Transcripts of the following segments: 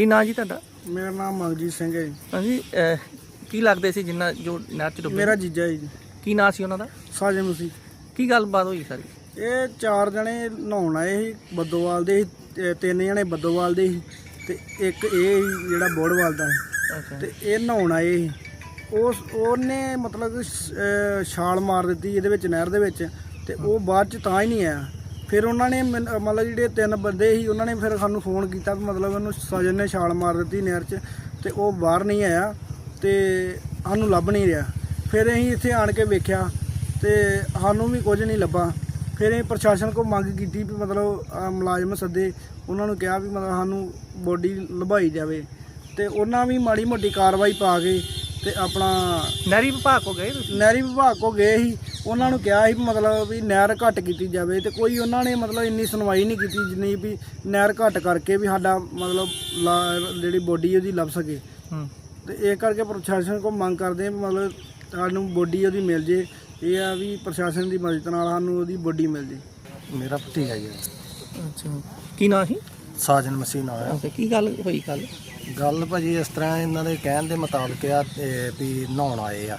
ਕੀ ਨਾਂ ਜੀ ਤੁਹਾਡਾ? ਮੇਰਾ ਨਾਮ ਮਨਜੀਤ ਸਿੰਘ ਹੈ ਜੀ। ਹਾਂਜੀ ਅਹ, ਕੀ ਲੱਗਦੇ ਸੀ ਜਿੰਨਾ ਜੋ ਨਹਿਰ ਚ ਡੁੱਬੇ? ਮੇਰਾ ਜੀਜਾ ਜੀ। ਕੀ ਨਾਂ ਸੀ ਉਹਨਾਂ ਦਾ? ਸਾਜਨ ਮਸੀਹ। ਕੀ ਗੱਲਬਾਤ ਹੋਈ ਸਾਰੀ? ਇਹ ਚਾਰ ਜਣੇ ਨਹਾਉਣ ਆਏ ਸੀ ਬੱਦੋਵਾਲ ਦੇ ਸੀ ਤੇ ਤਿੰਨ ਜਣੇ ਬੱਦੋਵਾਲ ਦੇ ਸੀ ਤੇ ਇੱਕ ਇਹ ਸੀ ਜਿਹੜਾ ਬੋੜਵਾਲ ਦਾ ਸੀ। ਅੱਛਾ। ਤੇ ਇਹ ਨਹਾਉਣ ਆਏ ਸੀ। ਉਸ ਉਹਨੇ ਮਤਲਬ ਸ਼- ਅਹ ਛਾਲ ਮਾਰ ਦਿੱਤੀ ਇਹਦੇ ਵਿੱਚ ਨਹਿਰ ਦੇ ਵਿੱਚ ਤੇ ਉਹ ਬਾਅਦ ਚ ਤਾਂ ਹੀ ਨਹੀਂ ਆਇਆ। ਫਿਰ ਉਹਨਾਂ ਨੇ ਮੈਨ- ਮਤਲਬ ਜਿਹੜੇ ਤਿੰਨ ਬੰਦੇ ਸੀ ਉਹਨਾਂ ਨੇ ਫਿਰ ਸਾਨੂੰ ਫੋਨ ਕੀਤਾ ਵੀ ਮਤਲਬ ਉਹਨੂੰ ਸਜਨ ਨੇ ਛਾਲ ਮਾਰ ਦਿੱਤੀ ਨਹਿਰ 'ਚ ਤੇ ਉਹ ਬਾਹਰ ਨਹੀਂ ਆਇਆ ਤੇ ਸਾਨੂੰ ਲੱਭ ਨਹੀਂ ਰਿਹਾ। ਫਿਰ ਅਸੀਂ ਇੱਥੇ ਆਣ ਕੇ ਵੇਖਿਆ ਤੇ ਸਾਨੂੰ ਵੀ ਕੁਝ ਨਹੀਂ ਲੱਭਾ। ਫਿਰ ਅਸੀਂ ਪ੍ਰਸ਼ਾਸਨ ਕੋਲ ਮੰਗ ਕੀਤੀ ਵੀ ਮਤਲਬ ਮੁਲਾਜ਼ਮ ਸੱਦੇ ਉਹਨਾਂ ਨੂੰ ਕਿਹਾ ਵੀ ਮਤਲਬ ਸਾਨੂੰ ਬੋਡੀ ਲਭਾਈ ਜਾਵੇ ਤੇ ਉਹਨਾਂ ਵੀ ਮਾੜੀ ਮੋਟੀ ਕਾਰਵਾਈ ਪਾ ਕੇ ਤੇ ਆਪਣਾ ਨਹਿਰੀ ਵਿਭਾਗ ਕੋ ਗਏ ਤੁਸੀਂ? ਨਹਿਰੀ ਵਿਭਾਗ ਕੋ ਗਏ ਸੀ। ਉਹਨਾਂ ਨੂੰ ਕਿਹਾ ਸੀ ਵੀ ਮਤਲਬ ਵੀ ਨਹਿਰ ਘੱਟ ਕੀਤੀ ਜਾਵੇ ਤੇ ਕੋਈ ਉਹਨਾਂ ਨੇ ਮਤਲਬ ਇੰਨੀ ਸੁਣਵਾਈ ਨਹੀਂ ਕੀਤੀ ਜਿੰਨੀ ਵੀ ਨਹਿਰ ਘੱਟ ਕਰਕੇ ਵੀ ਸਾਡਾ ਮਤਲਬ ਲਾ- ਜਿਹੜੀ ਬੋਡੀ ਉਹਦੀ ਲੱਭ ਸਕੇ। ਹੂੰ। ਤੇ ਇਹ ਕਰਕੇ ਪ੍ਰਸ਼ਾਸਨ ਕੋ ਮੰਗ ਕਰਦੇ ਆ ਵੀ ਮਤਲਬ ਸਾਨੂੰ ਬੋਡੀ ਉਹਦੀ ਮਿਲ ਜੇ। ਇਹ ਆ ਵੀ ਪ੍ਰਸ਼ਾਸਨ ਦੀ ਮਦਦ ਨਾਲ ਸਾਨੂੰ ਉਹਦੀ ਬੋਡੀ ਮਿਲ ਜੇ। ਮੇਰਾ ਭਤੀਜਾ ਜੀ ਅੱਛਾ। ਕੀ ਨਾਂ ਸੀ? ਸਾਜਨ ਮਸੀਹ ਨਾਲ ਆ। ਅੱਛਾ ਕੀ ਗੱਲ ਹੋਈ ਕੱਲ ਗੱਲ ਭਾਜੀ ਇਸ ਤਰ੍ਹਾਂ ਇਹਨਾਂ ਦੇ ਕਹਿਣ ਦੇ ਮੁਤਾਬਕ ਆ ਤੇ ਵੀ ਨਹਾਉਣ ਆਏ ਆ।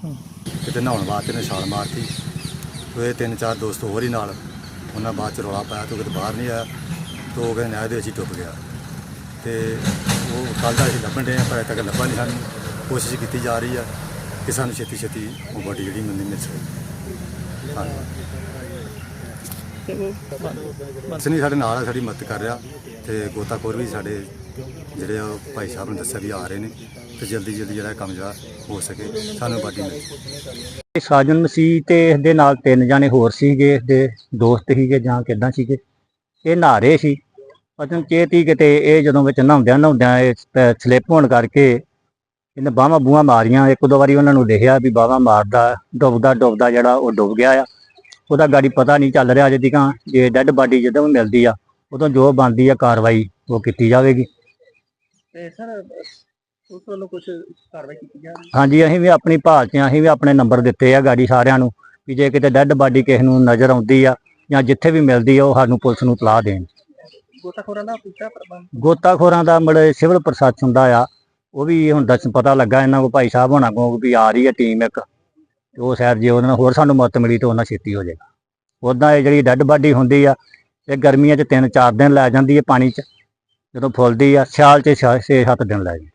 ਕਿਤੇ ਨਹਾਉਣ ਵਾਸਤੇ ਨੇ ਛਾਲ ਮਾਰਤੀ। ਉਹ ਤਿੰਨ ਚਾਰ ਦੋਸਤ ਹੋਰ ਹੀ ਨਾਲ ਉਹਨਾਂ ਬਾਅਦ ਚ ਰੌਲਾ ਪਾਇਆ ਤੂੰ ਕਿਤੇ ਬਾਹਰ ਨਹੀਂ ਆਇਆ। ਤੋ ਉਹ ਕਹਿੰਦੇ ਨਹਿਰ ਦੇ ਵਿੱਚ ਹੀ ਡੁੱਬ ਗਿਆ। ਤੇ ਉਹ ਕੱਲ੍ਹ ਦਾ ਅਸੀਂ ਲੱਭਣ ਦੇ ਪਰ ਅਜੇ ਤੱਕ ਲੱਭਾ ਨਹੀਂ ਸਾਨੂੰ। ਕੋਸ਼ਿਸ਼ ਕੀਤੀ ਜਾ ਰਹੀ ਆ ਕਿ ਸਾਨੂੰ ਛੇਤੀ ਛੇਤੀ ਉਹ ਬੋਡੀ ਜਿਹੜੀ ਮੰਨੀ ਮਿਲ ਸਕੇ। ਤੇ ਉਹ ਨਹੀਂ ਸਾਡੇ ਨਾਲ ਆ ਸਾਡੀ ਮਦਦ ਕਰ ਰਿਹਾ ਤੇ ਗੋਤਾਖੋਰ ਵੀ ਸਾਡੇ ਜਿਹੜੇ ਆ ਭਾਈ ਸਾਹਿਬ ਨੇ ਦੱਸਿਆ ਵੀ ਆ ਰਹੇ ਨੇ ਤੇ ਜਲਦੀ ਜਲਦੀ ਜਿਹੜਾ ਕੰਮ ਜਿਹੜਾ ਹੋ ਸਕੇ, ਸਾਨੂੰ ਬਾਡੀ ਮਿਲ। ਸਾਜਨ ਮਸੀਹ ਤੇ ਇਸ ਦੇ ਨਾਲ ਤਿੰਨ ਜਾਣੇ ਹੋਰ ਸੀਗੇ ਇਸ ਦੇ ਦੋਸਤ ਸੀਗੇ ਜਾਂ ਕਿੱਦਾਂ ਸੀਗੇ, ਇਹ ਨਹਾਰੇ ਸੀ। ਪਤਨ ਚੇਤੀ ਕਿਤੇ ਇਹ ਜਦੋਂ ਵਿੱਚ ਨਹਾਉਂਦਿਆਂ ਨਹਾਉਂਦਿਆਂ ਇਹ ਸਲਿੱਪ ਹੋਣ ਕਰਕੇ ਇਹਨੇ ਬਾਹਾਂ ਬੂਹਾਂ ਮਾਰੀਆਂ। ਇੱਕ ਦੋ ਵਾਰੀ ਉਹਨਾਂ ਨੂੰ ਦੇਖਿਆ ਵੀ ਬਾਹਾਂ ਮਾਰਦਾ, ਡੁੱਬਦਾ ਡੁੱਬਦਾ ਜਿਹੜਾ ਉਹ ਡੁੱਬ ਗਿਆ ਆ। ਉਹਦਾ ਗਾੜੀ ਪਤਾ ਨਹੀਂ ਚੱਲ ਰਿਹਾ ਅਜੇ ਤੀਕਾਂ, ਜੇ ਡੈੱਡ ਬਾਡੀ ਜਦੋਂ ਵੀ ਮਿਲਦੀ ਆ, ਉਦੋਂ ਜੋ ਬਣਦੀ ਆ ਕਾਰਵਾਈ ਉਹ ਕੀਤੀ ਜਾਵੇਗੀ। ਤੇ ਸਰ ਉਸ ਵੱਲੋਂ ਕੁਝ ਕਾਰਵਾਈ ਕੀਤੀ ਜਾ ਰਹੀ ਹਾਂਜੀ ਅਸੀਂ ਵੀ ਆਪਣੀ ਭਾਲ 'ਚ ਹਾਂ, ਅਸੀਂ ਵੀ ਆਪਣੇ ਨੰਬਰ ਦਿੱਤੇ ਆ ਗਾੜੀ ਸਾਰਿਆਂ ਨੂੰ ਵੀ ਜੇ ਕਿਤੇ ਡੈੱਡ ਬਾਡੀ ਕਿਸੇ ਨੂੰ ਨਜ਼ਰ ਆਉਂਦੀ ਆ ਜਾਂ ਜਿੱਥੇ ਵੀ ਮਿਲਦੀ ਆ ਉਹ ਸਾਨੂੰ ਪੁਲਿਸ ਨੂੰ ਤਲਾਹ ਦੇਣ। ਗੋਤਾਖੋਰਾਂ ਦਾ ਪੂਰਾ ਪ੍ਰਬੰਧ? ਗੋਤਾਖੋਰਾਂ ਦਾ ਮੜੇ ਸਿਵਲ ਪ੍ਰਸ਼ਾਸਨ ਦਾ ਆ ਉਹ ਵੀ ਹੁਣ ਦੱਸ ਪਤਾ ਲੱਗਾ ਇਹਨਾਂ ਕੋ ਭਾਈ ਸਾਹਿਬ ਹੋਣਾ ਕੋ ਵੀ ਆ ਰਹੀ ਹੈ ਟੀਮ ਇੱਕ। ਤੇ ਉਹ ਸ਼ਾਇਦ ਜੇ ਉਹਨਾਂ ਨਾਲ ਹੋਰ ਸਾਨੂੰ ਮਦਦ ਮਿਲੀ ਤਾਂ ਉਹਨਾਂ ਛੇਤੀ ਹੋ ਜਾਏਗਾ। ਉਦਾਂ ਇਹ ਜਿਹੜੀ ਡੈੱਡ ਬਾਡੀ ਹੁੰਦੀ ਆ ਇਹ ਗਰਮੀਆਂ 'ਚ 3-4 ਦਿਨ ਲੈ ਜਾਂਦੀ ਹੈ ਪਾਣੀ 'ਚ। ਜਦੋਂ ਫੁੱਲਦੀ ਆ ਸਿਆਲ 'ਚ 6-7 ਦਿਨ ਲੈ ਜਾਂਦੀ।